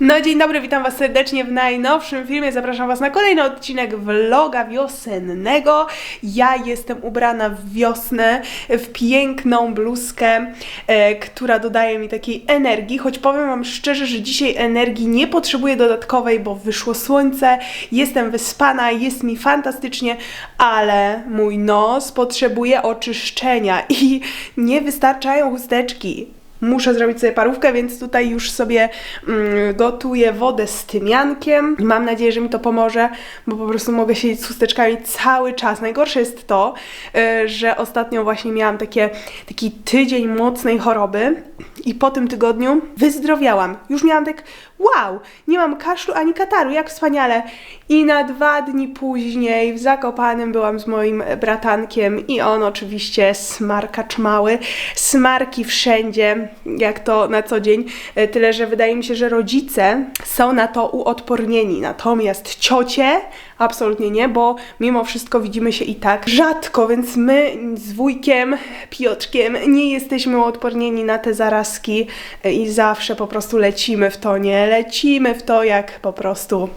No dzień dobry, witam Was serdecznie w najnowszym filmie. Zapraszam Was na kolejny odcinek vloga wiosennego. Ja jestem ubrana w wiosnę, w piękną bluzkę, e, która dodaje mi takiej energii, choć powiem Wam szczerze, że dzisiaj energii nie potrzebuję dodatkowej, bo wyszło słońce, jestem wyspana, jest mi fantastycznie, ale mój nos potrzebuje oczyszczenia i nie wystarczają chusteczki. Muszę zrobić sobie parówkę, więc tutaj już sobie mm, gotuję wodę z tymiankiem. Mam nadzieję, że mi to pomoże, bo po prostu mogę siedzieć z chusteczkami cały czas. Najgorsze jest to, y, że ostatnio właśnie miałam takie, taki tydzień mocnej choroby i po tym tygodniu wyzdrowiałam. Już miałam tak, wow, nie mam kaszlu ani kataru, jak wspaniale. I na dwa dni później w Zakopanem byłam z moim bratankiem i on oczywiście smarkacz mały, smarki wszędzie, jak to na co dzień. E, Tyle, że wydaje mi się, że rodzice są na to uodpornieni, natomiast ciocie absolutnie nie, bo mimo wszystko widzimy się i tak rzadko, więc my z wujkiem Piotrkiem nie jesteśmy uodpornieni na te zarazki e, i zawsze po prostu lecimy w to, nie? Lecimy w to jak po prostu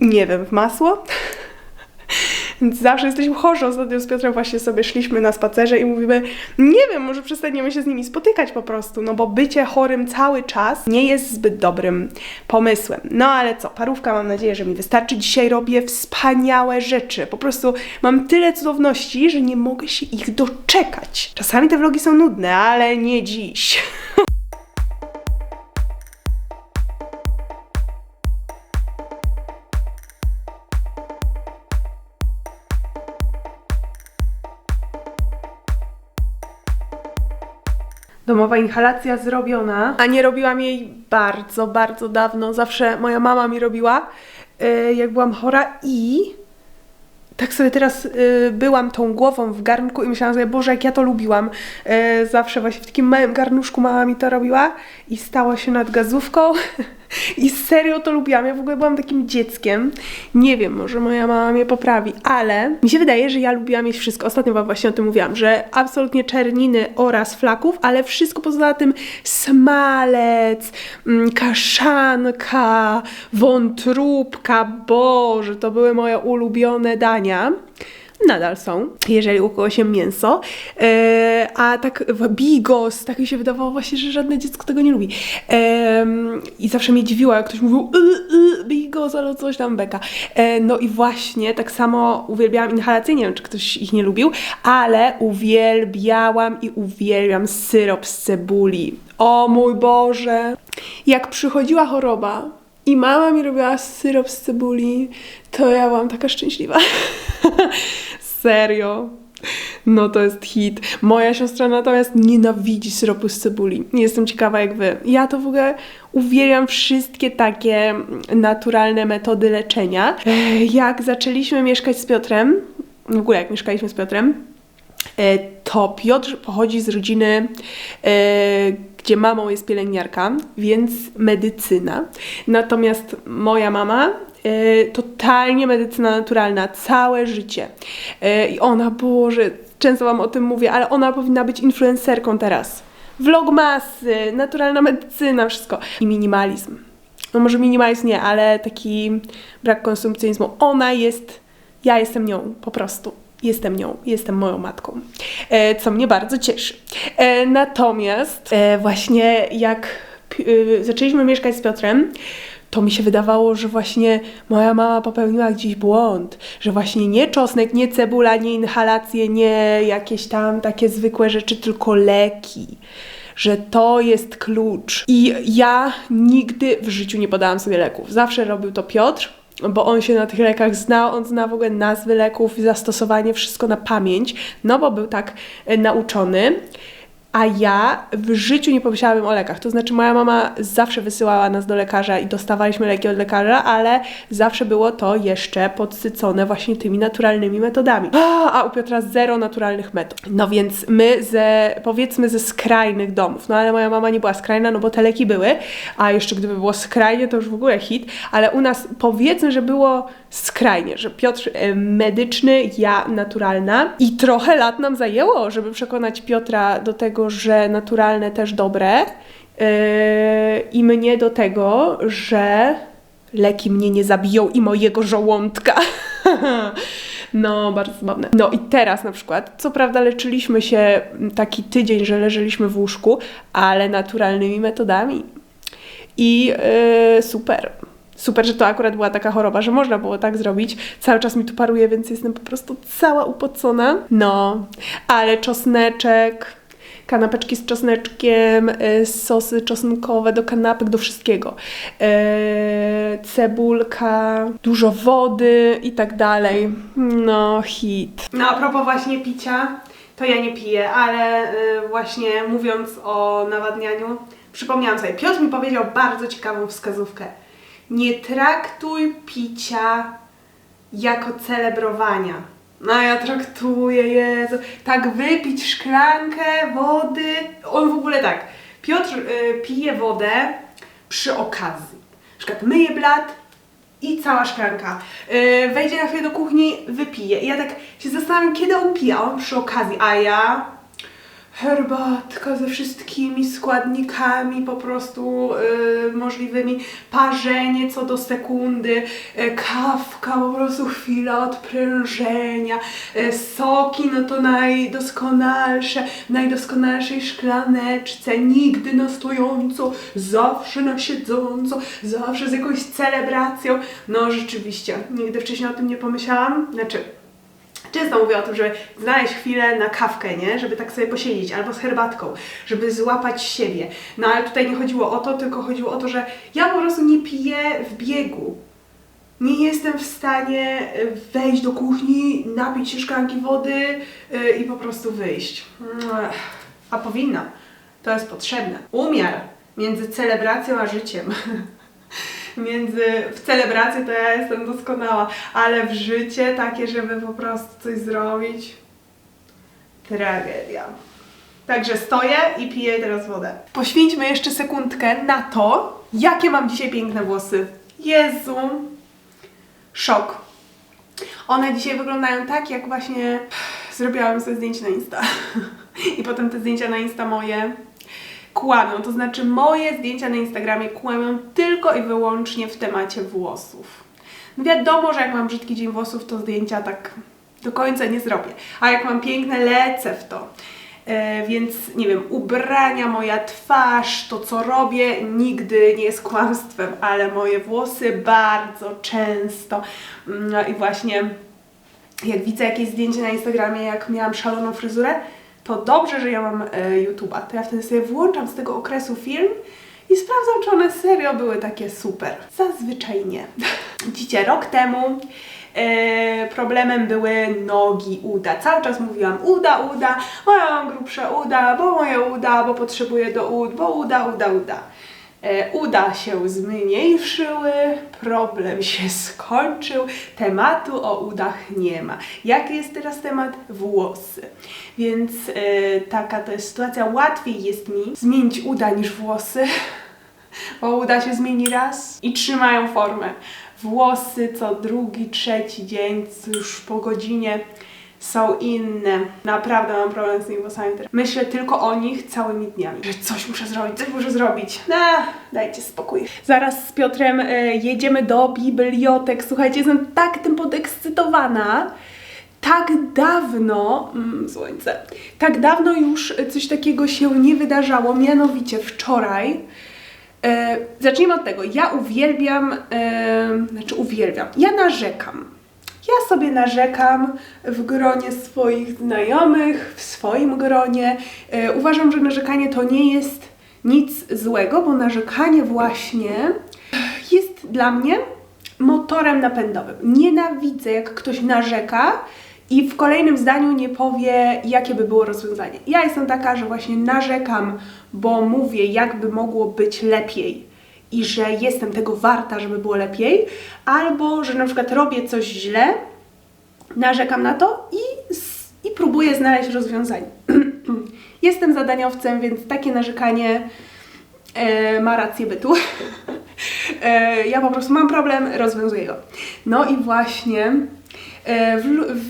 nie wiem, w masło. Więc zawsze jesteśmy chorzy. Ostatnio z Piotrem właśnie sobie szliśmy na spacerze i mówimy, nie wiem, może przestaniemy się z nimi spotykać po prostu, no bo bycie chorym cały czas nie jest zbyt dobrym pomysłem. No ale co, parówka mam nadzieję, że mi wystarczy. Dzisiaj robię wspaniałe rzeczy. Po prostu mam tyle cudowności, że nie mogę się ich doczekać. Czasami te vlogi są nudne, ale nie dziś. Domowa inhalacja zrobiona, a nie robiłam jej bardzo, bardzo dawno. Zawsze moja mama mi robiła, yy, jak byłam chora i tak sobie teraz y, byłam tą głową w garnku i myślałam sobie, Boże, jak ja to lubiłam. Y, zawsze właśnie w takim małym garnuszku mama mi to robiła i stała się nad gazówką i serio to lubiłam. Ja w ogóle byłam takim dzieckiem. Nie wiem, może moja mama mnie poprawi, ale mi się wydaje, że ja lubiłam mieć wszystko. Ostatnio wam właśnie o tym mówiłam, że absolutnie czerniny oraz flaków, ale wszystko poza tym smalec, mm, kaszanka, wątróbka, Boże, to były moje ulubione dania. Nadal są, jeżeli u kogoś się mięso. E, a tak bigos, tak mi się wydawało właśnie, że żadne dziecko tego nie lubi. I zawsze mnie dziwiło, jak ktoś mówił y, y, bigos albo coś tam beka. E, no i właśnie tak samo uwielbiałam inhalacje, nie wiem czy ktoś ich nie lubił, ale uwielbiałam i uwielbiam syrop z cebuli. O mój Boże! Jak przychodziła choroba, i mama mi robiła syrop z cebuli, to ja byłam taka szczęśliwa. Serio. No to jest hit. Moja siostra natomiast nienawidzi syropu z cebuli. Jestem ciekawa jak wy. Ja to w ogóle uwielbiam wszystkie takie naturalne metody leczenia. Ech, Jak zaczęliśmy mieszkać z Piotrem, w ogóle jak mieszkaliśmy z Piotrem, e, to Piotr pochodzi z rodziny, e, gdzie mamą jest pielęgniarka, więc medycyna. Natomiast moja mama e, totalnie medycyna naturalna, całe życie. E, I ona, Boże, często Wam o tym mówię, ale ona powinna być influencerką teraz. Vlogmasy, naturalna medycyna, wszystko. I minimalizm. No może minimalizm nie, ale taki brak konsumpcjonizmu. Ona jest, ja jestem nią, po prostu. Jestem nią, jestem moją matką, e, co mnie bardzo cieszy. E, natomiast e, właśnie jak zaczęliśmy mieszkać z Piotrem, to mi się wydawało, że właśnie moja mama popełniła gdzieś błąd, że właśnie nie czosnek, nie cebula, nie inhalacje, nie jakieś tam takie zwykłe rzeczy, tylko leki. Że to jest klucz. I ja nigdy w życiu nie podałam sobie leków. Zawsze robił to Piotr, bo on się na tych lekach zna, on zna w ogóle nazwy leków, zastosowanie, wszystko na pamięć, no bo był tak e, nauczony. A ja w życiu nie pomyślałabym o lekach. To znaczy, moja mama zawsze wysyłała nas do lekarza i dostawaliśmy leki od lekarza, ale zawsze było to jeszcze podsycone właśnie tymi naturalnymi metodami. A, u Piotra zero naturalnych metod. No więc my ze, powiedzmy, ze skrajnych domów. No ale moja mama nie była skrajna, no bo te leki były, a jeszcze gdyby było skrajnie, to już w ogóle hit, ale u nas powiedzmy, że było skrajnie, że Piotr e, medyczny, ja naturalna i trochę lat nam zajęło, żeby przekonać Piotra do tego, że naturalne też dobre. Yy, I mnie do tego, że leki mnie nie zabiją i mojego żołądka. No, bardzo zabawne. No i teraz na przykład, co prawda leczyliśmy się taki tydzień, że leżeliśmy w łóżku, ale naturalnymi metodami. I yy, super. Super, że to akurat była taka choroba, że można było tak zrobić. Cały czas mi tu paruje, więc jestem po prostu cała upocona. No, ale czosneczek, kanapeczki z czosneczkiem, y, sosy czosnkowe do kanapek, do wszystkiego. Y, cebulka, dużo wody i tak dalej. No, hit. No, a propos właśnie picia, to ja nie piję, ale y, właśnie mówiąc o nawadnianiu, przypomniałam sobie, Piotr mi powiedział bardzo ciekawą wskazówkę. Nie traktuj picia jako celebrowania. No ja traktuję, Jezu, tak wypić szklankę wody. On w ogóle tak, Piotr y, pije wodę przy okazji. Na przykład myje blat i cała szklanka. Y, wejdzie na chwilę do kuchni, wypije. I ja tak się zastanawiam, kiedy on pije, a on przy okazji, a ja herbatka ze wszystkimi składnikami po prostu y, możliwymi, parzenie co do sekundy, y, kawka po prostu chwila odprężenia, y, soki no to najdoskonalsze, najdoskonalszej szklaneczce, nigdy na stojąco, zawsze na siedząco, zawsze z jakąś celebracją. No rzeczywiście, nigdy wcześniej o tym nie pomyślałam, znaczy Często mówię o tym, żeby znaleźć chwilę na kawkę, nie? Żeby tak sobie posiedzieć, albo z herbatką, żeby złapać siebie. No ale tutaj nie chodziło o to, tylko chodziło o to, że ja po prostu nie piję w biegu. Nie jestem w stanie y, wejść do kuchni, napić się szklanki wody yy, i po prostu wyjść. A powinna. To jest potrzebne. Umiar między celebracją a życiem. między, w celebracji to ja jestem doskonała, ale w życie takie, żeby po prostu coś zrobić, tragedia. Także stoję i piję teraz wodę. Poświęćmy jeszcze sekundkę na to, jakie mam dzisiaj piękne włosy. Jezu, szok. One dzisiaj wyglądają tak, jak właśnie zrobiłam sobie zdjęcie na Insta. I potem te zdjęcia na Insta moje kłamią. To znaczy moje zdjęcia na Instagramie kłamią tylko i wyłącznie w temacie włosów. No wiadomo, że jak mam brzydki dzień włosów, to zdjęcia tak do końca nie zrobię. A jak mam piękne, lecę w to. E, więc nie wiem, ubrania, moja twarz, to co robię nigdy nie jest kłamstwem, ale moje włosy bardzo często. No i właśnie jak widzę jakieś zdjęcie na Instagramie, jak miałam szaloną fryzurę, to dobrze, że ja mam e, YouTube'a. To ja wtedy sobie włączam z tego okresu film i sprawdzam, czy one serio były takie super. Zazwyczaj nie. Widzicie, rok temu e, problemem były nogi, uda. Cały czas mówiłam uda, uda, bo ja mam grubsze uda, bo moje uda, bo potrzebuję do ud, bo uda, uda, uda. E, uda się zmniejszyły, problem się skończył, tematu o udach nie ma. Jaki jest teraz temat? Włosy. Więc e, taka to jest sytuacja. Łatwiej jest mi zmienić uda niż włosy, bo uda się zmieni raz i trzymają formę. Włosy co drugi, trzeci dzień, już po godzinie są inne. Naprawdę mam problem z tymi włosami teraz. Myślę tylko o nich całymi dniami. Że coś muszę zrobić, coś muszę zrobić. No, dajcie spokój. Zaraz z Piotrem e, jedziemy do bibliotek. Słuchajcie, jestem tak tym podekscytowana. Tak dawno, mm, słońce, tak dawno już coś takiego się nie wydarzało, mianowicie wczoraj. E, zacznijmy od tego. Ja uwielbiam, e, znaczy uwielbiam, ja narzekam ja sobie narzekam w gronie swoich znajomych, w swoim gronie. E, uważam, że narzekanie to nie jest nic złego, bo narzekanie właśnie jest dla mnie motorem napędowym. Nienawidzę, jak ktoś narzeka i w kolejnym zdaniu nie powie, jakie by było rozwiązanie. Ja jestem taka, że właśnie narzekam, bo mówię, jakby mogło być lepiej i że jestem tego warta, żeby było lepiej, albo że na przykład robię coś źle, narzekam na to i, i próbuję znaleźć rozwiązanie. jestem zadaniowcem, więc takie narzekanie e, ma rację bytu. e, ja po prostu mam problem, rozwiązuję go. No i właśnie e, w,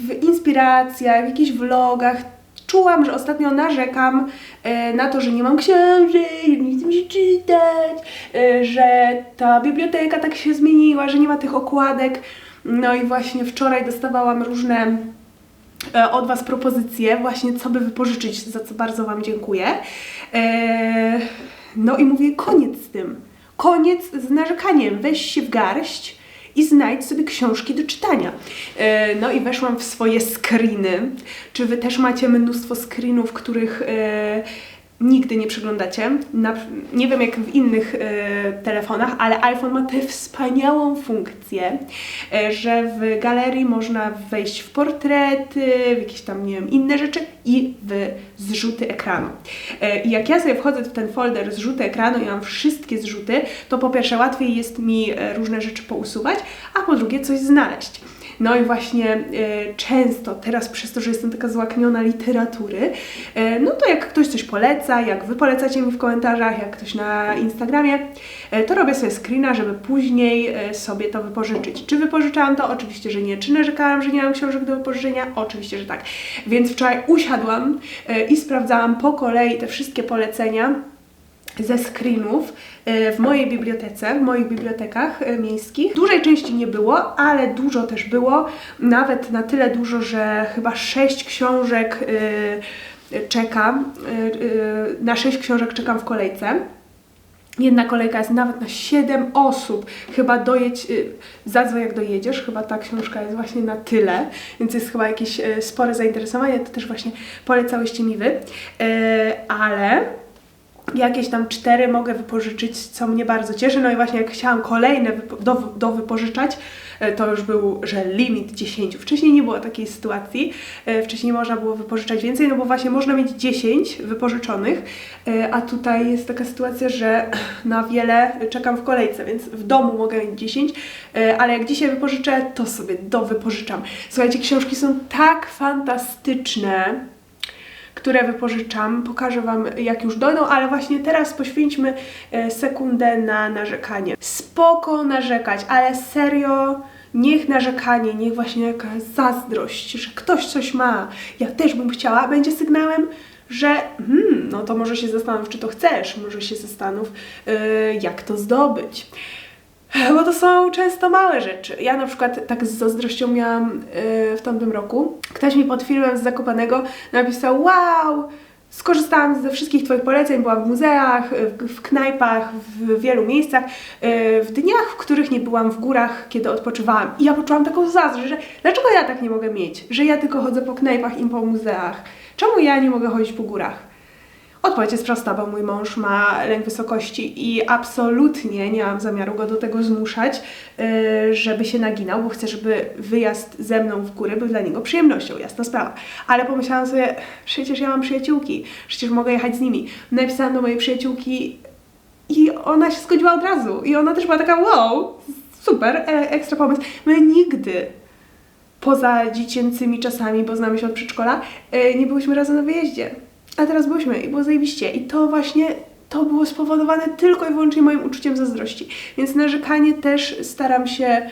w inspiracjach, w jakichś vlogach czułam, że ostatnio narzekam e, na to, że nie mam książek, że nie chcę się czytać, e, że ta biblioteka tak się zmieniła, że nie ma tych okładek. No i właśnie wczoraj dostawałam różne e, od Was propozycje, właśnie co by wypożyczyć, za co bardzo Wam dziękuję. No i mówię, koniec z tym. Koniec z narzekaniem. Weź się w garść i znajdź sobie książki do czytania. E, no i weszłam w swoje screeny. Czy Wy też macie mnóstwo screenów, których e, nigdy nie przeglądacie? Na, nie wiem jak w innych e, telefonach, ale iPhone ma tę wspaniałą funkcję, e, że w galerii można wejść w portrety, w jakieś tam, nie wiem, inne rzeczy i w zrzuty ekranu. E, I jak ja sobie wchodzę w ten folder zrzuty ekranu i mam wszystkie zrzuty, to po pierwsze łatwiej jest mi różne rzeczy pousuwać, a po drugie coś znaleźć. No i właśnie e, często teraz przez to, że jestem taka złakniona literatury, e, no to jak ktoś coś poleca, jak wy polecacie mi w komentarzach, jak ktoś na Instagramie, e, to robię sobie screena, żeby później e, sobie to wypożyczyć. Czy wypożyczałam to? Oczywiście, że nie. Czy narzekałam, że nie mam książek do wypożyczenia? Oczywiście, że tak. Więc wczoraj usiadłam e, i sprawdzałam po kolei te wszystkie polecenia ze screenów e, w mojej bibliotece, w moich bibliotekach e, miejskich. Dużej części nie było, ale dużo też było, nawet na tyle dużo, że chyba sześć książek e, czekam, na sześć książek czekam w kolejce. Jedna kolejka jest nawet na 7 osób. Chyba dojedź, zadzwoń jak dojedziesz, chyba ta książka jest właśnie na tyle, więc jest chyba jakieś spore zainteresowanie, to też właśnie polecałyście mi wy. Ale jakieś tam cztery mogę wypożyczyć, co mnie bardzo cieszy. No i właśnie jak chciałam kolejne do, do wypożyczać, e, to już był, że limit 10. Wcześniej nie było takiej sytuacji, e, wcześniej nie można było wypożyczać więcej, no bo właśnie można mieć 10 wypożyczonych, e, a tutaj jest taka sytuacja, że na wiele czekam w kolejce, więc w domu mogę mieć 10, e, ale jak dzisiaj wypożyczę, to sobie dowypożyczam. Słuchajcie, książki są tak fantastyczne, które wypożyczam. Pokażę Wam, jak już dojdą, ale właśnie teraz poświęćmy e, sekundę na narzekanie. Spoko narzekać, ale serio. Niech narzekanie, niech właśnie jakaś zazdrość, że ktoś coś ma, ja też bym chciała, będzie sygnałem, że hmm, no to może się zastanów, czy to chcesz, może się zastanów, yy, jak to zdobyć. Bo to są często małe rzeczy. Ja na przykład tak z zazdrością miałam yy, w tamtym roku. Ktoś mi pod filmem z Zakopanego napisał wow, skorzystałam ze wszystkich Twoich poleceń, byłam w muzeach, w, knajpach, w wielu miejscach, yy, w dniach, w których nie byłam w górach, kiedy odpoczywałam. I ja poczułam taką zazdrość, że dlaczego ja tak nie mogę mieć? Że ja tylko chodzę po knajpach i po muzeach. Czemu ja nie mogę chodzić po górach? Odpowiedź jest prosta, bo mój mąż ma lęk wysokości i absolutnie nie mam zamiaru go do tego zmuszać, yy, żeby się naginał, bo chcę, żeby wyjazd ze mną w góry był dla niego przyjemnością, jasna sprawa. Ale pomyślałam sobie, przecież ja mam przyjaciółki, przecież mogę jechać z nimi. Napisałam do mojej przyjaciółki i ona się zgodziła od razu. I ona też była taka, wow, super, e, ekstra pomysł. My nigdy poza dziecięcymi czasami, bo znamy się od przedszkola, e, nie byłyśmy razem na wyjeździe. A teraz byłyśmy i było zajebiście. I to właśnie, to było spowodowane tylko i wyłącznie moim uczuciem zazdrości. Więc narzekanie też staram się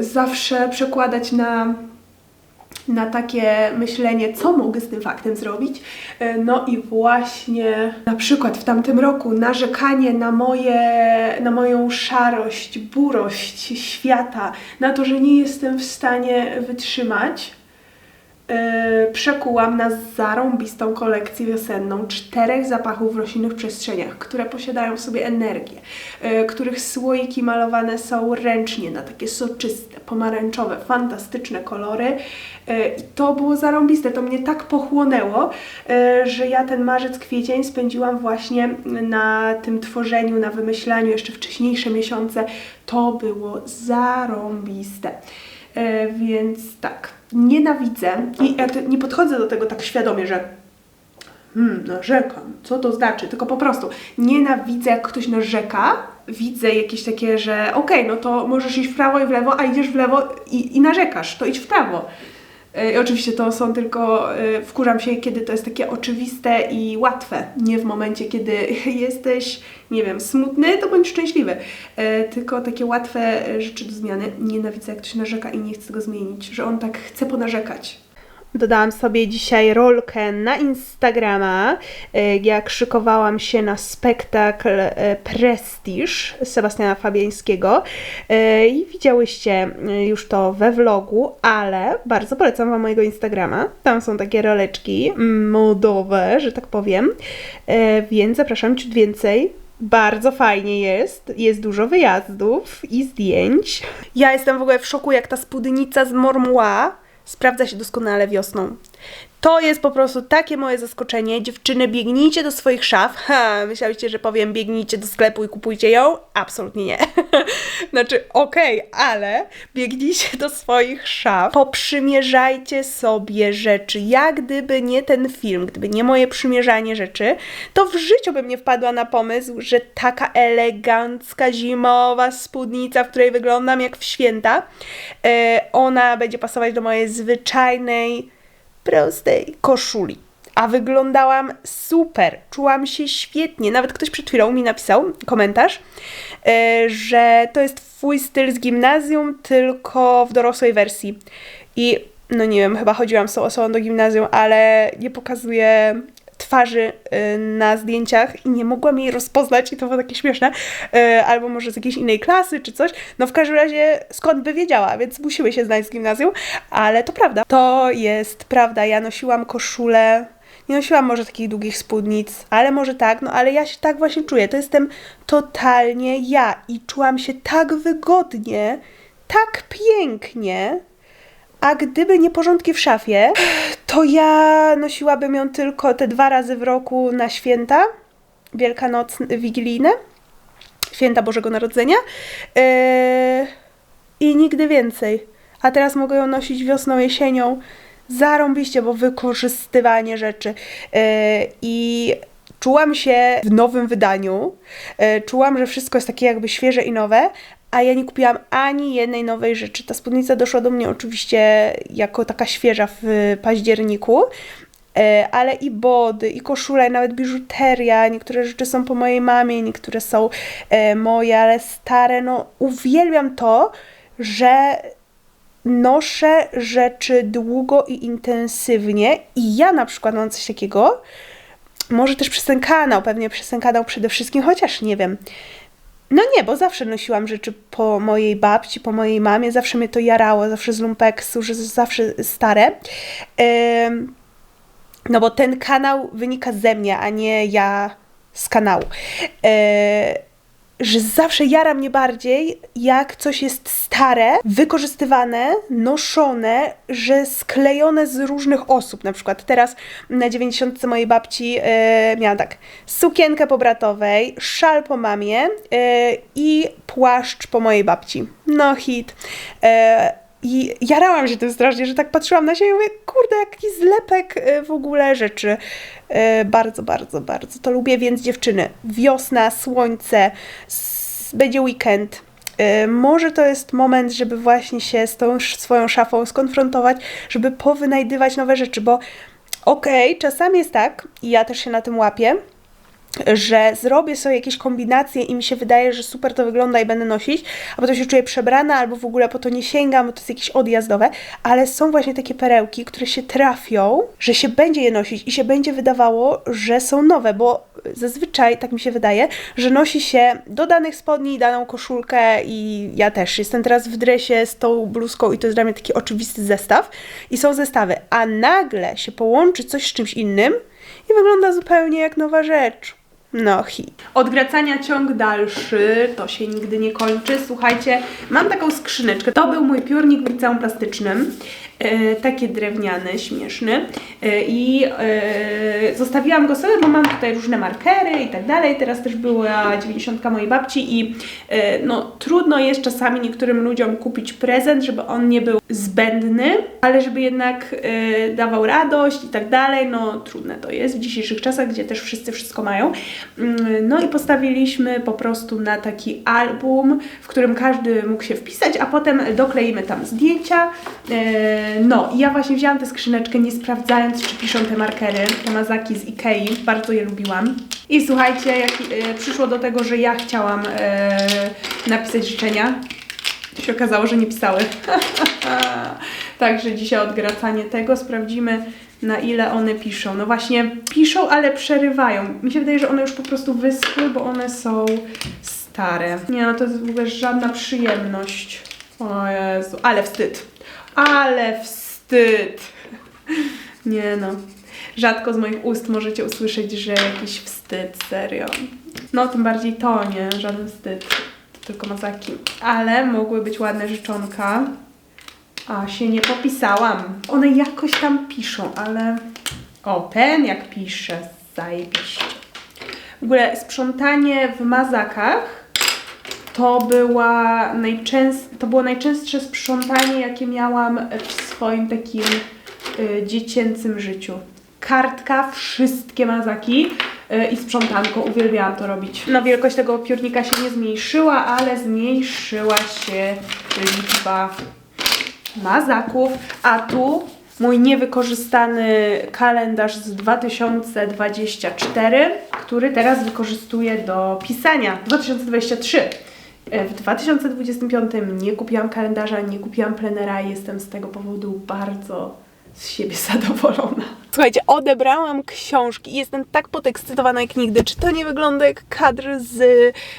zawsze przekładać na, na takie myślenie, co mogę z tym faktem zrobić. E, No i właśnie na przykład w tamtym roku narzekanie na, moje, na moją szarość, burość świata, na to, że nie jestem w stanie wytrzymać przekułam na zarąbistą kolekcję wiosenną czterech zapachów w roślinnych przestrzeniach, które posiadają w sobie energię, yy, których słoiki malowane są ręcznie na takie soczyste, pomarańczowe, fantastyczne kolory. Yy, I to było zarąbiste, to mnie tak pochłonęło, że ja ten marzec, kwiecień spędziłam właśnie na tym tworzeniu, na wymyślaniu, jeszcze wcześniejsze miesiące. To było zarąbiste. E, więc tak, nienawidzę i ja nie podchodzę do tego tak świadomie, że hmm, narzekam, co to znaczy, tylko po prostu nienawidzę, jak ktoś narzeka, widzę jakieś takie, że okej, no to możesz iść w prawo i w lewo, a idziesz w lewo i, i narzekasz, to idź w prawo. E, I oczywiście to są tylko, e, wkurzam się, kiedy to jest takie oczywiste i łatwe, nie w momencie, kiedy jesteś, nie wiem, smutny, to bądź szczęśliwy. E, Tylko takie łatwe rzeczy do zmiany. Nienawidzę, jak ktoś narzeka i nie chce tego zmienić, że on tak chce ponarzekać. Dodałam sobie dzisiaj rolkę na Instagrama, e, jak szykowałam się na spektakl e, Prestige Sebastiana Fabiańskiego E, i widziałyście już to we vlogu, ale bardzo polecam Wam mojego Instagrama. Tam są takie roleczki mm, modowe, że tak powiem, więc zapraszam ciut więcej. Bardzo fajnie jest, jest dużo wyjazdów i zdjęć. Ja jestem w ogóle w szoku, jak ta spódnica z Mormła sprawdza się doskonale wiosną. To jest po prostu takie moje zaskoczenie. Dziewczyny, biegnijcie do swoich szaf. Ha, myśleliście, że powiem biegnijcie do sklepu i kupujcie ją? Absolutnie nie. znaczy, okej, ale biegnijcie do swoich szaf. Poprzymierzajcie sobie rzeczy. Jak gdyby nie ten film, gdyby nie moje przymierzanie rzeczy, to w życiu bym nie wpadła na pomysł, że taka elegancka zimowa spódnica, w której wyglądam jak w święta, e, ona będzie pasować do mojej zwyczajnej prostej koszuli. A wyglądałam super, czułam się świetnie. Nawet ktoś przed chwilą mi napisał komentarz, e, że to jest twój styl z gimnazjum, tylko w dorosłej wersji. I no nie wiem, chyba chodziłam z tą osobą do gimnazjum, ale nie pokazuję twarzy y, na zdjęciach i nie mogłam jej rozpoznać i to było takie śmieszne, Y, albo może z jakiejś innej klasy czy coś. No w każdym razie skąd by wiedziała, więc musimy się znać z gimnazjum, ale to prawda. To jest prawda. Ja nosiłam koszulę nie nosiłam może takich długich spódnic, ale może tak, no ale ja się tak właśnie czuję. To jestem totalnie ja i czułam się tak wygodnie, tak pięknie. A gdyby nie porządki w szafie, to ja nosiłabym ją tylko te dwa razy w roku na święta, Wielkanoc, Wigilijne, święta Bożego Narodzenia yy, i nigdy więcej. A teraz mogę ją nosić wiosną, jesienią, zarąbiście, bo wykorzystywanie rzeczy. Yy, I czułam się w nowym wydaniu, yy, czułam, że wszystko jest takie jakby świeże i nowe, a ja nie kupiłam ani jednej nowej rzeczy. Ta spódnica doszła do mnie oczywiście jako taka świeża w październiku, e, ale i body, i koszula, i nawet biżuteria. Niektóre rzeczy są po mojej mamie, niektóre są e, moje, ale stare. No, uwielbiam to, że noszę rzeczy długo i intensywnie i ja na przykład mam coś takiego, może też przez ten kanał, pewnie przez ten kanał przede wszystkim, chociaż nie wiem. No nie, bo zawsze nosiłam rzeczy po mojej babci, po mojej mamie, zawsze mnie to jarało, zawsze z lumpeksu, że zawsze stare. No bo ten kanał wynika ze mnie, a nie ja z kanału. Yy, że zawsze jara mnie bardziej, jak coś jest stare, wykorzystywane, noszone, że sklejone z różnych osób. Na przykład teraz na 90 mojej babci e, miałam tak sukienkę po bratowej, szal po mamie e, i płaszcz po mojej babci. No hit. E, i jarałam się tym strasznie, że tak patrzyłam na siebie i mówię, kurde, jaki zlepek e, w ogóle rzeczy. E, Bardzo, bardzo, bardzo to lubię, więc dziewczyny, wiosna, słońce, będzie weekend. E, Może to jest moment, żeby właśnie się z tą swoją szafą skonfrontować, żeby powynajdywać nowe rzeczy, bo okej, czasami jest tak, i ja też się na tym łapię, że zrobię sobie jakieś kombinacje i mi się wydaje, że super to wygląda i będę nosić, a potem się czuję przebrana albo w ogóle po to nie sięgam, bo to jest jakieś odjazdowe, ale są właśnie takie perełki, które się trafią, że się będzie je nosić i się będzie wydawało, że są nowe, bo zazwyczaj, tak mi się wydaje, że nosi się do danych spodni daną koszulkę i ja też jestem teraz w dresie z tą bluzką i to jest dla mnie taki oczywisty zestaw i są zestawy, a nagle się połączy coś z czymś innym i wygląda zupełnie jak nowa rzecz. No hi. Odgracania ciąg dalszy, to się nigdy nie kończy. Słuchajcie, mam taką skrzyneczkę. To był mój piórnik w liceum plastycznym. E, taki drewniany, śmieszny. E, I e, zostawiłam go sobie, bo mam tutaj różne markery i tak dalej. Teraz też była 90 mojej babci i no trudno jest czasami niektórym ludziom kupić prezent, żeby on nie był zbędny, ale żeby jednak dawał radość i tak dalej. No trudne to jest w dzisiejszych czasach, gdzie też wszyscy wszystko mają. Mm, No i postawiliśmy po prostu na taki album, w którym każdy mógł się wpisać, a potem dokleimy tam zdjęcia. No i ja właśnie wzięłam tę skrzyneczkę, nie sprawdzając, czy piszą te markery, te mazaki z Ikei, bardzo je lubiłam. I słuchajcie, jak e, przyszło do tego, że ja chciałam e, napisać życzenia, to się okazało, że nie pisały. Także dzisiaj odgracanie tego sprawdzimy na ile one piszą. No właśnie piszą, ale przerywają. Mi się wydaje, że one już po prostu wyschły, bo one są stare. Nie no, to jest w ogóle żadna przyjemność. O Jezu, ale wstyd. Ale wstyd. Nie no. Rzadko z moich ust możecie usłyszeć, że jakiś wstyd, serio. No, tym bardziej to, nie? Żaden wstyd. To tylko mazaki. Ale mogły być ładne życzonka. A, się nie popisałam. One jakoś tam piszą, ale... O, ten jak pisze. Zajebiście. W ogóle sprzątanie w mazakach to, była najczęst, to było najczęstsze sprzątanie, jakie miałam w swoim takim y, dziecięcym życiu. Kartka, wszystkie mazaki y, i sprzątanko. Uwielbiałam to robić. No wielkość tego piórnika się nie zmniejszyła, ale zmniejszyła się liczba mazaków, a tu mój niewykorzystany kalendarz z 2024, który teraz wykorzystuję do pisania 2023. E, W 2025 nie kupiłam kalendarza, nie kupiłam plenera i jestem z tego powodu bardzo z siebie zadowolona. Słuchajcie, odebrałam książki i jestem tak podekscytowana jak nigdy. Czy to nie wygląda jak kadr z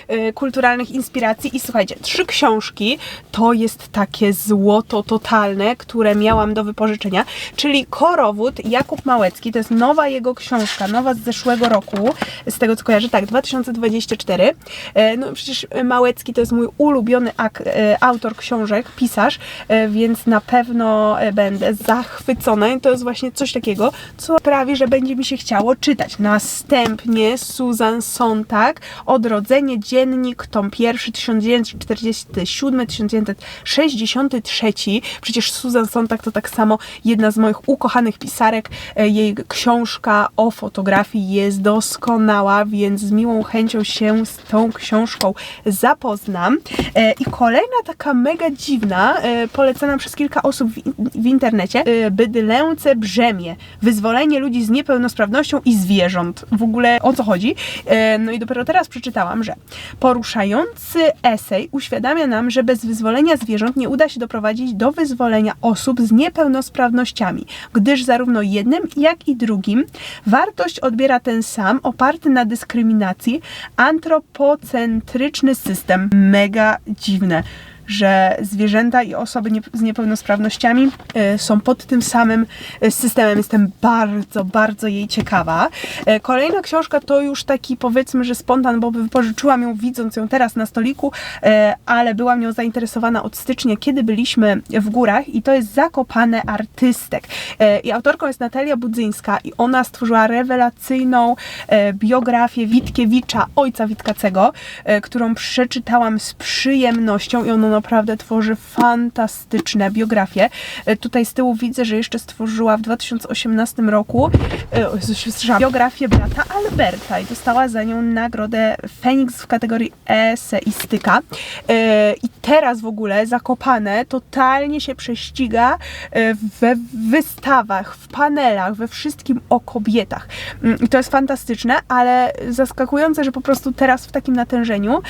e, kulturalnych inspiracji? I słuchajcie, trzy książki to jest takie złoto totalne, które miałam do wypożyczenia, czyli Korowód Jakub Małecki, to jest nowa jego książka, nowa z zeszłego roku, z tego co kojarzę, tak, 2024. E, no przecież Małecki to jest mój ulubiony e, autor książek, pisarz, e, więc na pewno będę zachwycona i to jest właśnie coś takiego, co sprawi, że będzie mi się chciało czytać. Następnie Susan Sontag, Odrodzenie, Dziennik, tom pierwszy, 1947-1963. Przecież Susan Sontag to tak samo jedna z moich ukochanych pisarek. E, Jej książka o fotografii jest doskonała, więc z miłą chęcią się z tą książką zapoznam. E, I kolejna taka mega dziwna, e, polecana przez kilka osób w, w internecie, e, Bydlęce Brzemię. Wyzwolenie ludzi z niepełnosprawnością i zwierząt. W ogóle o co chodzi? E, No i dopiero teraz przeczytałam, że poruszający esej uświadamia nam, że bez wyzwolenia zwierząt nie uda się doprowadzić do wyzwolenia osób z niepełnosprawnościami, gdyż zarówno jednym, jak i drugim wartość odbiera ten sam, oparty na dyskryminacji, antropocentryczny system. Mega dziwne że zwierzęta i osoby nie, z niepełnosprawnościami e, są pod tym samym e, systemem. Jestem bardzo, bardzo jej ciekawa. E, kolejna książka to już taki powiedzmy, że spontan, bo wypożyczyłam ją widząc ją teraz na stoliku, e, ale byłam nią zainteresowana od stycznia, kiedy byliśmy w górach i to jest Zakopane Artystek. E, I autorką jest Natalia Budzyńska i ona stworzyła rewelacyjną e, biografię Witkiewicza, ojca Witkacego, e, którą przeczytałam z przyjemnością i ona naprawdę tworzy fantastyczne biografie. E, Tutaj z tyłu widzę, że jeszcze stworzyła w 2018 roku e, biografię brata Alberta i dostała za nią nagrodę Feniks w kategorii eseistyka. E, I teraz w ogóle Zakopane totalnie się prześciga e, we wystawach, w panelach, we wszystkim o kobietach. Mm, I to jest fantastyczne, ale zaskakujące, że po prostu teraz w takim natężeniu,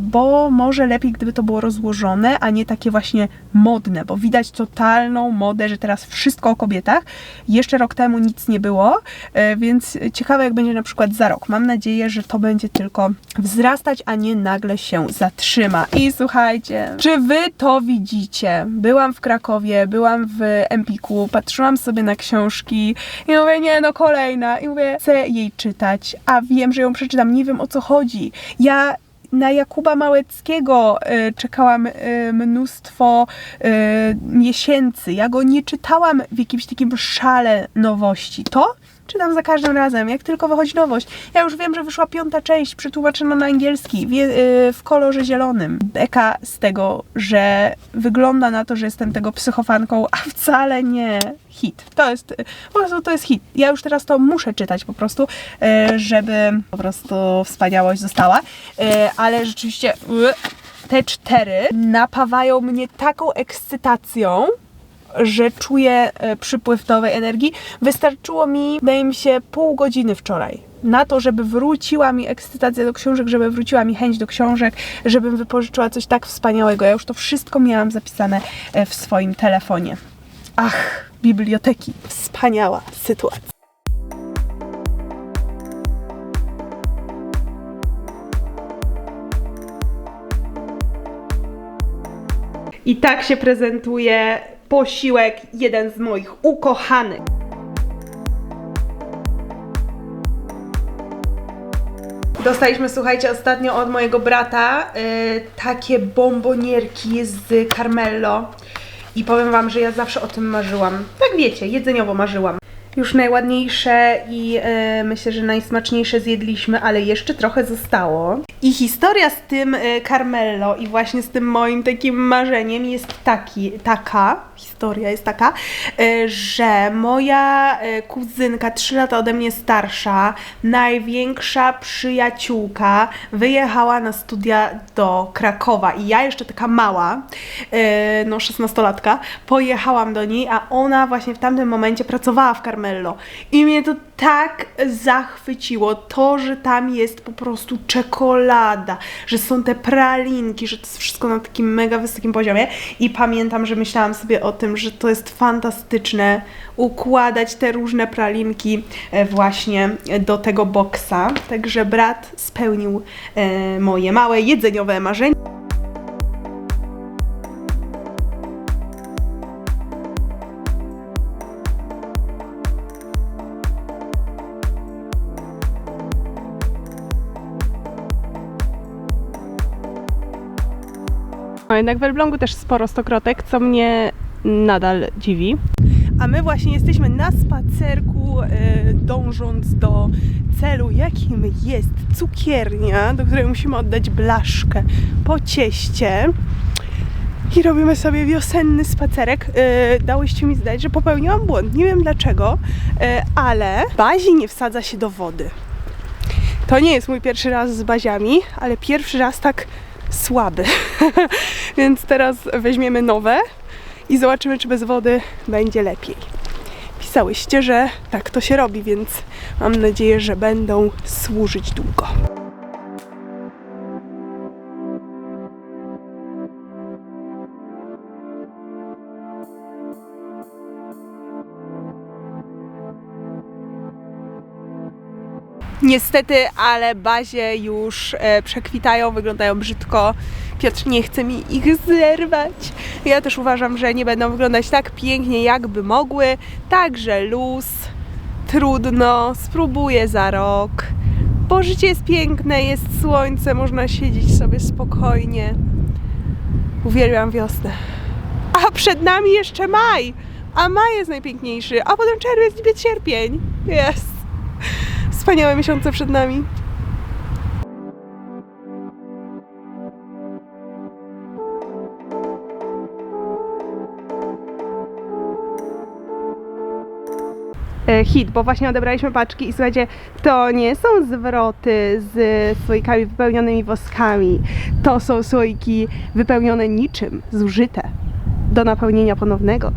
bo może lepiej, gdyby to było rozłożone, a nie takie właśnie modne, bo widać totalną modę, że teraz wszystko o kobietach. Jeszcze rok temu nic nie było, e, więc ciekawe jak będzie na przykład za rok. Mam nadzieję, że to będzie tylko wzrastać, a nie nagle się zatrzyma. I słuchajcie, czy wy to widzicie? Byłam w Krakowie, byłam w Empiku, patrzyłam sobie na książki i mówię, nie no, kolejna. I mówię, chcę jej czytać, a wiem, że ją przeczytam, nie wiem o co chodzi. Ja na Jakuba Małeckiego y, czekałam y, mnóstwo y, miesięcy. Ja go nie czytałam w jakimś takim szale nowości. To czytam za każdym razem, jak tylko wychodzi nowość. Ja już wiem, że wyszła piąta część przetłumaczona na angielski y, w kolorze zielonym. Beka z tego, że wygląda na to, że jestem tego psychofanką, a wcale nie hit. To jest, y, po prostu to jest hit. Ja już teraz to muszę czytać po prostu, y, żeby po prostu wspaniałość została. Ale rzeczywiście te cztery napawają mnie taką ekscytacją, że czuję e, przypływ nowej energii. Wystarczyło mi, wydaje mi się, pół godziny wczoraj na to, żeby wróciła mi ekscytacja do książek, żeby wróciła mi chęć do książek, żebym wypożyczyła coś tak wspaniałego. Ja już to wszystko miałam zapisane e, w swoim telefonie. Ach, biblioteki. Wspaniała sytuacja. I tak się prezentuje posiłek, jeden z moich ukochanych. Dostaliśmy, słuchajcie, ostatnio od mojego brata y, takie bombonierki z Carmello. I powiem wam, że ja zawsze o tym marzyłam. Tak wiecie, jedzeniowo marzyłam. Już najładniejsze i y, myślę, że najsmaczniejsze zjedliśmy, ale jeszcze trochę zostało. I historia z tym y, Carmello i właśnie z tym moim takim marzeniem jest taki, taka, historia jest taka, y, że moja y, kuzynka, 3 lata ode mnie starsza, największa przyjaciółka, wyjechała na studia do Krakowa i ja jeszcze taka mała, y, no 16-latka, pojechałam do niej, a ona właśnie w tamtym momencie pracowała w I mnie to tak zachwyciło, to, że tam jest po prostu czekolada, że są te pralinki, że to jest wszystko na takim mega wysokim poziomie. I pamiętam, że myślałam sobie o tym, że to jest fantastyczne układać te różne pralinki e, właśnie do tego boksa, także brat spełnił e, moje małe jedzeniowe marzenie. No jednak w Elblągu też sporo stokrotek, co mnie nadal dziwi. A my właśnie jesteśmy na spacerku, e, dążąc do celu, jakim jest cukiernia, do której musimy oddać blaszkę po cieście. I robimy sobie wiosenny spacerek. E, dałyście mi zdać, że popełniłam błąd. Nie wiem dlaczego, e, ale bazi nie wsadza się do wody. To nie jest mój pierwszy raz z baziami, ale pierwszy raz tak słaby. Więc teraz weźmiemy nowe i zobaczymy, czy bez wody będzie lepiej. Pisałyście, że tak to się robi, więc mam nadzieję, że będą służyć długo. Niestety, ale bazie już e, przekwitają, wyglądają brzydko. Piotr nie chce mi ich zerwać. Ja też uważam, że nie będą wyglądać tak pięknie, jakby mogły. Także luz, trudno, spróbuję za rok. Bo życie jest piękne, jest słońce, można siedzieć sobie spokojnie. Uwielbiam wiosnę. A przed nami jeszcze maj! A maj jest najpiękniejszy, a potem czerwiec, lipiec, sierpień. Jest. Wspaniałe miesiące przed nami. E, Hit, bo właśnie odebraliśmy paczki i słuchajcie, to nie są zwroty z słoikami wypełnionymi woskami. To są słoiki wypełnione niczym, zużyte do napełnienia ponownego.